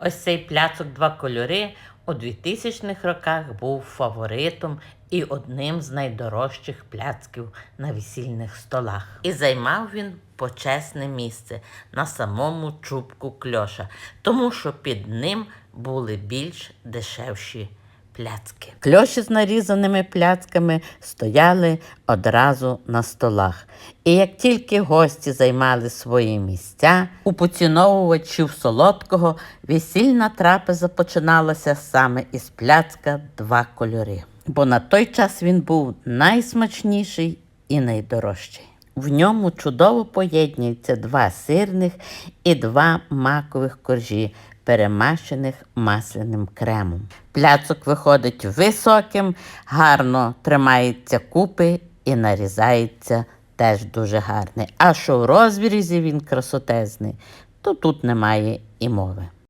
Ось цей пляцок два кольори у 2000-х роках був фаворитом і одним з найдорожчих пляцків на весільних столах. І займав він почесне місце на самому чубку кльоша, тому що під ним були більш дешевші пляцки. Кльоші з нарізаними пляцками стояли одразу на столах. І як тільки гості займали свої місця, у поціновувачів солодкого весільна трапеза починалася саме із пляцка два кольори. Бо на той час він був найсмачніший і найдорожчий. В ньому чудово поєднуються два сирних і два макових коржі, перемащених масляним кремом. Пляцок виходить високим, гарно тримається купи і нарізається теж дуже гарний. А що в розрізі він красотезний, то тут немає і мови.